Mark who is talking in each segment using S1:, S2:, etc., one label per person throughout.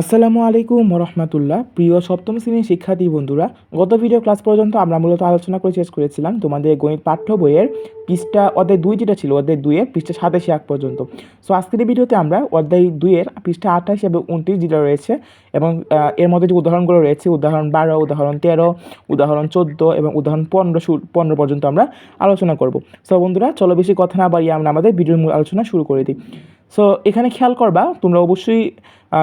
S1: আসসালামু আলাইকুম রহমতুল্লাহ প্রিয় সপ্তম শ্রেণির শিক্ষার্থী বন্ধুরা, গত ভিডিও ক্লাস পর্যন্ত আমরা মূলত আলোচনা করে শেষ করেছিলাম তোমাদের গণিত পাঠ্য বইয়ের পৃষ্ঠা অধ্যায় দুই যেটা ছিল, অধ্যায় দুইয়ের পৃষ্ঠা সাতাশে এক পর্যন্ত। সো আজকের ভিডিওতে আমরা অধ্যায় দুইয়ের পৃষ্ঠা আঠাশ এবং উনত্রিশ যেটা রয়েছে এবং এর মধ্যে যে উদাহরণগুলো রয়েছে, উদাহরণ বারো, উদাহরণ তেরো, উদাহরণ চোদ্দ এবং উদাহরণ পনেরো পনেরো পর্যন্ত আমরা আলোচনা করব। সো বন্ধুরা, চলো বেশি কথা না বাড়িয়ে আমরা আমাদের ভিডিওর মূল আলোচনা শুরু করে দিই। সো এখানে খেয়াল করবা, তোমরা অবশ্যই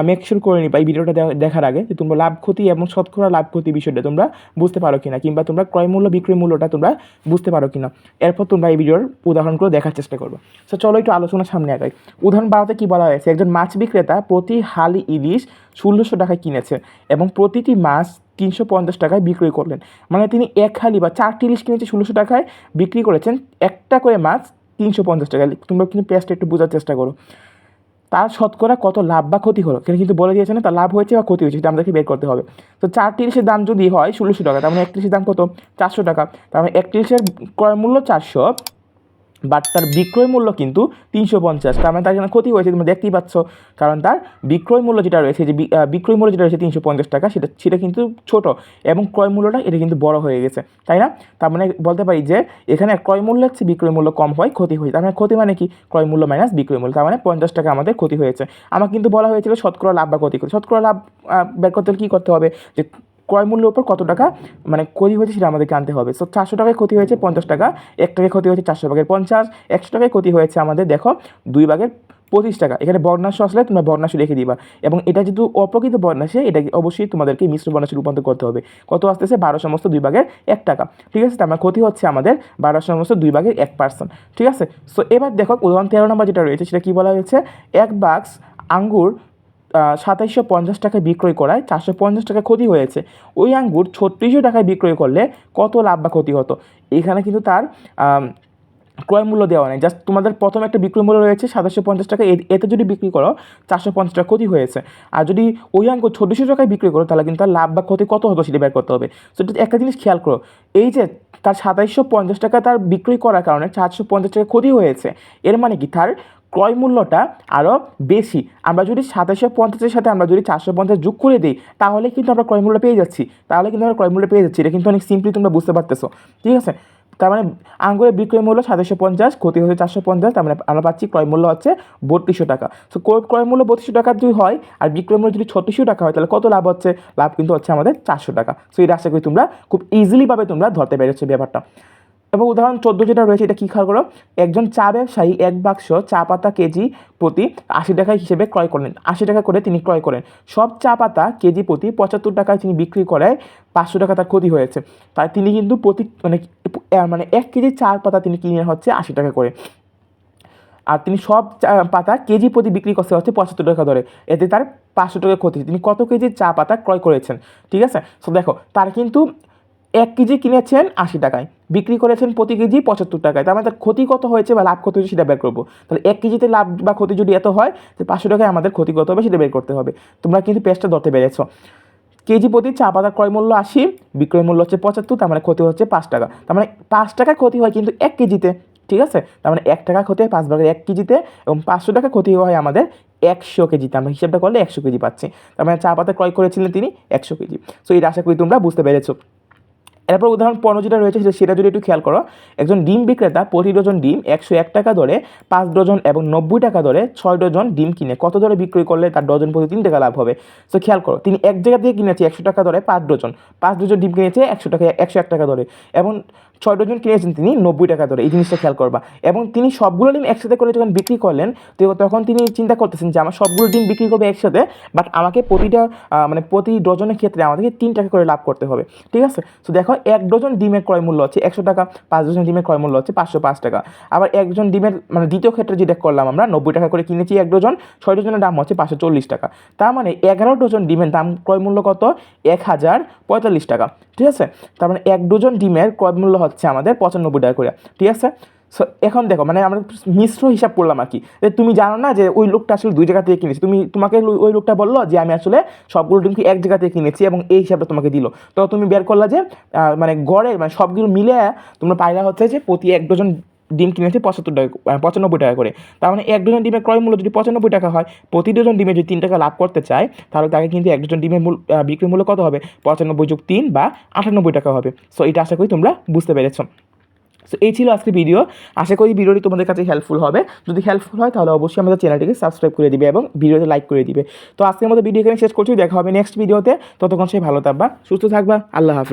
S1: মেক শিওর করে নিবা এই ভিডিওটা দেখার আগে যে তোমরা লাভ ক্ষতি এবং শতকরা লাভ ক্ষতি বিষয়টা তোমরা বুঝতে পারো কিনা, কিংবা তোমরা ক্রয় মূল্য, বিক্রয় মূল্যটা তোমরা বুঝতে পারো কিনা। এরপর তোমরা এই ভিডিওর উদাহরণগুলো দেখার চেষ্টা করবে। সো চলো একটু আলোচনা সামনে আগাই। উদাহরণ বাড়াতে কি বলা হয়েছে? একজন মাছ বিক্রেতা প্রতি হালি ইলিশ ষোলোশো টাকায় কিনেছে এবং প্রতিটি মাছ তিনশো পঞ্চাশ টাকায় বিক্রয় করলেন। মানে তিনি এক হালি বা চারটি ইলিশ কিনেছে ষোলোশো টাকায় বিক্রি করেছেন, একটা করে মাছ তিনশো পঞ্চাশ টাকা। তোমরা কিন্তু পেঁয়াজটা একটু বোঝার চেষ্টা করো। তার শতকরা কত লাভ বা ক্ষতি হলো? এখানে কিন্তু বলে দিয়েছে না, তার লাভ হয়েছে বা ক্ষতি হয়েছে, সেটা আমাদেরকে বের করতে হবে। তো চার তিরিশের দাম যদি হয়, ষোলোশো টাকা, তার মানে একত্রিশের দাম কত? চারশো টাকা। তার মানে একত্রিশের ক্রয় মূল্য চারশো। বাট তার বিক্রয় মূল্য কিন্তু তিনশো পঞ্চাশ। তার মানে তার এখানে ক্ষতি হয়েছে তোমরা দেখতেই পাচ্ছ। কারণ তার বিক্রয় মূল্য যেটা রয়েছে, যে বিক্রয় মূল্য যেটা রয়েছে তিনশো পঞ্চাশ টাকা, সেটা সেটা কিন্তু ছোট। এবং ক্রয় মূল্যটা এটা কিন্তু বড় হয়ে গেছে। তাই না? তার মানে বলতে পারি যে এখানে ক্রয় মূল্যের চেয়ে বিক্রয় মূল্য কম হয়, ক্ষতি হয়েছে তার মানে ক্ষতি মানে কি? ক্রয় মূল্য মাইনাস বিক্রয় মূল্য, তার মানে পঞ্চাশ টাকা আমাদের ক্ষতি হয়েছে। আমার কিন্তু বলা হয়েছিল শতকরা লাভ বা ক্ষতি করে শতকরা লাভ বের করতে হলে কী করতে হবে? যে ক্রয় মূল্যের উপর কত টাকা মানে ক্ষতি হয়েছে সেটা আমাদেরকে আনতে হবে। সো চারশো টাকায় ক্ষতি হয়েছে পঞ্চাশ টাকা, এক টাকায় ক্ষতি হয়েছে চারশো ভাগের পঞ্চাশ, একশো টাকায় ক্ষতি হয়েছে আমাদের, দেখো, দুই ভাগের পঁচিশ টাকা। এখানে বর্ণাংশ আসলে তোমরা বর্ণাংশ রেখে দিবা। এবং এটা যেহেতু অপ্রকৃত বর্ণাংশে এটা অবশ্যই তোমাদেরকে মিশ্র বর্ণাংশে রূপান্তর করতে হবে। কত আসতেছে? বারো সমস্ত দুই ভাগের এক টাকা। ঠিক আছে? তার মানে ক্ষতি হচ্ছে আমাদের বারো সমস্ত দুই ভাগের এক পার্সেন্ট ঠিক আছে? সো এবার দেখো, উদাহরণ তেরো নম্বর যেটা রয়েছে, সেটা কী বলা হয়েছে? এক বাক্স আঙ্গুর সাতাইশশো পঞ্চাশ টাকায় বিক্রয় করায় চারশো পঞ্চাশ টাকা ক্ষতি হয়েছে। ওই আঙ্গুর ছত্রিশশো টাকায় বিক্রয় করলে কত লাভ বা ক্ষতি হতো? এখানে কিন্তু তার ক্রয় মূল্য দেওয়া নেই। জাস্ট তোমাদের প্রথম একটা বিক্রয় মূল্য রয়েছে সাতাশশো পঞ্চাশ টাকা। এতে যদি বিক্রি করো, চারশো পঞ্চাশ টাকা ক্ষতি হয়েছে। আর যদি ওই অঙ্ক চোদ্দোশো টাকায় বিক্রি করো, তাহলে কিন্তু তার লাভ বা ক্ষতি কত হতো সেটা বের করতে হবে। সো একটা জিনিস খেয়াল করো। এই যে তার সাতাইশশো পঞ্চাশ টাকা তার বিক্রয় করার কারণে চারশো পঞ্চাশ টাকা ক্ষতি হয়েছে, এর মানে কি? তার ক্রয় মূল্যটা আরও বেশি। আমরা যদি সাতাশশো পঞ্চাশের সাথে আমরা যদি চারশো পঞ্চাশ যোগ করে দিই, তাহলে কিন্তু আমরা ক্রয় মূল্য পেয়ে যাচ্ছি। তাহলে কিন্তু আমরা ক্রয় মূল্য পেয়ে যাচ্ছি। এটা কিন্তু অনেক সিম্পলি তোমরা বুঝতে পারতেছো। ঠিক আছে? তার মানে আঙ্গুরের বিক্রয় মূল্য সাতাশশো পঞ্চাশ, ক্ষতি হচ্ছে চারশো পঞ্চাশ, তার মানে আমরা পাচ্ছি ক্রয় মূল্য হচ্ছে বত্রিশশো টাকা। সো ক্রয় মূল্য বত্রিশশো টাকা যদি হয় আর বিক্রয় মূল্য যদি ছত্রিশশো টাকা হয়, তাহলে কত লাভ হচ্ছে? লাভ কিন্তু হচ্ছে আমাদের চারশো টাকা। সো এটা আশা করি তোমরা খুব ইজিলিভাবে তোমরা ধরতে পেরেছ ব্যাপারটা। এবং উদাহরণ চোদ্দ যেটা রয়েছে, এটা কী খেয়াল করো? একজন চা ব্যবসায়ী এক বাক্স চা পাতা কেজি প্রতি আশি টাকা হিসেবে ক্রয় করেন আশি টাকা করে তিনি ক্রয় করেন। সব চা পাতা কেজি প্রতি পঁচাত্তর টাকায় তিনি বিক্রি করায় পাঁচশো টাকা তার ক্ষতি হয়েছে। তাই তিনি কিন্তু প্রতি মানে মানে এক কেজি চা পাতা তিনি কিনে হচ্ছে আশি টাকা করে। আর তিনি সব চা- পাতা কেজি প্রতি বিক্রি করতে হচ্ছে পঁচাত্তর টাকা ধরে। এতে তার পাঁচশো টাকা ক্ষতি তিনি কত কেজি চা পাতা ক্রয় করেছেন? ঠিক আছে? সো দেখো, তার কিন্তু এক কেজি কিনেছেন আশি টাকায়। বিক্রি করেছেন প্রতি কেজি পঁচাত্তর টাকায়। তার মানে তার ক্ষতি কত হয়েছে বা লাভ কত হয়েছে সেটা বের করব। তাহলে এক কেজিতে লাভ বা ক্ষতি যদি এত হয় তো পাঁচশো টাকায় আমাদের ক্ষতি কত হবে সেটা বের করতে হবে। তোমরা কিন্তু পেজটা ধরতে পেরেছ। কেজি প্রতি চা পাতার ক্রয় মূল্য আশি, বিক্রয় মূল্য হচ্ছে পঁচাত্তর, তার মানে ক্ষতি হচ্ছে পাঁচ টাকা। তার মানে পাঁচ টাকা ক্ষতি হয় কিন্তু এক কেজিতে, ঠিক আছে? তার মানে এক টাকা ক্ষতি হয় পাঁচ ভাগের এক কেজিতে এবং পাঁচশো টাকা ক্ষতি হয় আমাদের একশো কেজিতে আমরা হিসাবটা করলে একশো কেজি পাচ্ছি। তার মানে চা পাতা ক্রয় করেছিলেন তিনি একশো কেজি। সো এটা আশা করি তোমরা বুঝতে পেরেছ। এরপর উদাহরণ পনেরো যেটা রয়েছে সেটা- যদি একটু খেয়াল করো, একজন ডিম বিক্রেতা প্রতি ডজন ডিম একশো এক টাকা দরে, পাঁচ ডজন এবং নব্বই টাকা দরে ছয় ডজন ডিম কিনে। কত দরে বিক্রয় করলে তার ডজন প্রতি তিন টাকা লাভ হবে? তো খেয়াল করো, তিনি এক জায়গা থেকে কিনেছে একশো টাকা দরে পাঁচ ডজন। পাঁচ ডজন ডিম কিনেছে একশো টাকা, একশো এক টাকা দরে। এবং ছয় ডজন কিনেছেন তিনি, নব্বই টাকা ধরে এই জিনিসটা খেয়াল করবা। এবং তিনি সবগুলো ডিম একসাথে করে যখন বিক্রি করলেন, তো তখন তিনি চিন্তা করতেছেন যে আমার সবগুলো ডিম বিক্রি করবে একসাথে বাট আমাকে প্রতিটা মানে প্রতি ডজনের ক্ষেত্রে আমাদেরকে তিন টাকা করে লাভ করতে হবে। ঠিক আছে? তো দেখো, এক ডজন ডিমের ক্রয় মূল্য হচ্ছে একশো টাকা, পাঁচ ডজন ডিমের ক্রয় মূল্য হচ্ছে পাঁচশো পাঁচ টাকা। আবার একজন ডিমের মানে দ্বিতীয় ক্ষেত্রে যেটা করলাম আমরা, নব্বই টাকা করে কিনেছি এক ডজন, ছয় ডজনের দাম হচ্ছে পাঁচশো চল্লিশ টাকা। তার মানে এগারো ডজন ডিমের দাম ক্রয় মূল্য কত? এক হাজার পঁয়তাল্লিশ টাকা। ঠিক আছে? তার মানে এক ডজন ডিমের ক্রয় মূল্য হচ্ছে আমাদের পঁচানব্বই টাকা করে। ঠিক আছে? সো এখন দেখো মানে আমরা মিশ্র হিসাব করলাম আর কি। তুমি জানো না যে ওই লোকটা আসলে দুই জায়গা থেকে কিনেছে। তুমি, তোমাকে ওই- ওই লোকটা বলল যে আমি আসলে সবগুলো ডিমকে এক জায়গা থেকে কিনেছি এবং এই হিসাবটা তোমাকে দিল। তো তুমি বের করলা যে মানে গড়ে মানে সবগুলো মিলে তোমরা পাইলা হচ্ছে যে প্রতি এক ডজন ডিম কিনেছে পঁচাত্তর টাকা পঁচানব্বই টাকা করে। তার মানে এক ডজন ডিমের ক্রয় মূল্য যদি পঁচানব্বই টাকা হয় প্রতি ডজন ডিমে যদি তিন টাকা লাভ করতে চায়, তাহলে তাকে কিন্তু এক ডজন ডিমের মূল বিক্রি মূল্য কত হবে? পঁচানব্বই যোগ তিন বা আটানব্বই টাকা হবে। সো এটা আশা করি তোমরা বুঝতে পেরেছ। সো এই ছিল আজকে ভিডিও আশা করি ভিডিওটি তোমাদের কাছে হেল্পফুল হবে। যদি হেল্পফুল হয়, তাহলে অবশ্যই আমাদের চ্যানেলটিকে সাবস্ক্রাইব করে দিবে এবং ভিডিওতে লাইক করে দিবে। তো আজকের মতো ভিডিও এখানে শেষ করছি। দেখা হবে নেক্সট ভিডিওতে ততক্ষণ সে ভালো থাকবা, সুস্থ থাকবা। আল্লাহ হাফেজ।